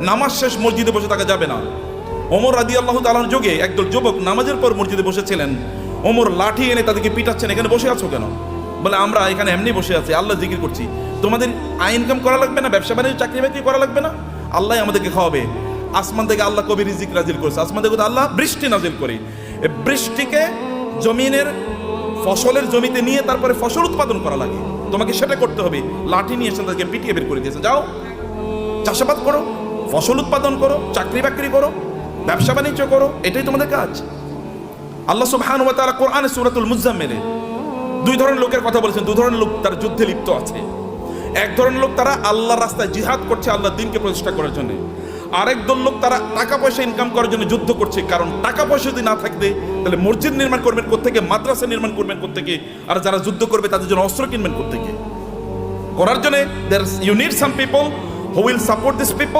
নামাজ শেষ মসজিদে বসে থাকা যাবে না। ওমর রাদি আল্লাহ তালার যুগে একদল যুবক নামাজের পর মসজিদে বসেছিলেন। ওমর লাঠি এনে তাদেরকে পিটাচ্ছেন, এখানে বসে আছো কেন? বলে, আমরা এখানে এমনি বসে আছি, আল্লাহ জিকির করছি। তোমাদের আয় ইনকাম করা লাগবে না? ব্যবসা বাণিজ্য, চাকরি বাকরি করা লাগবে না? আল্লাহ আমাদেরকে খাওয়াবে। আসমান থেকে আল্লাহ কবি রিজিক নাজিল করেছে। আসমান থেকে আল্লাহ বৃষ্টি নাজিল করে। বৃষ্টিকে জমিনের, ফসলের জমিতে নিয়ে তারপরে ফসল উৎপাদন করা লাগে। তোমাকে সেটা করতে হবে। লাঠি নিয়ে এসে তাদেরকে পিটিয়ে বের করে দিয়েছে। যাও, চাষাবাদ করো। ফসল উৎপাদন করো, চাকরি বাকরি করো, ব্যবসা বাণিজ্য করো, এটাই তোমাদের কাজ। আল্লাহ সুবহান ওয়া তাআলা কোরআনে সূরাতুল মুজাম্মিলে দুই ধরনের লোকের কথা বলেছেন দুই ধরনের লোক তার যুদ্ধে লিপ্ত আছে। এক ধরনের লোক তারা আল্লাহর রাস্তায় জিহাদ করছে আল্লাহর দিনকে প্রতিষ্ঠা করার জন্য। আরেক দল লোক তারা টাকা পয়সা ইনকাম করার জন্য যুদ্ধ করছে, কারণ টাকা পয়সা যদি না থাকবে তাহলে মসজিদ নির্মাণ করবেন কোত্থেকে, মাদ্রাসা নির্মাণ করবেন কোত্থেকে, আর যারা যুদ্ধ করবে তাদের জন্য অস্ত্র কিনবেন কোত্থেকে। করার জন্য you need some people who will support this people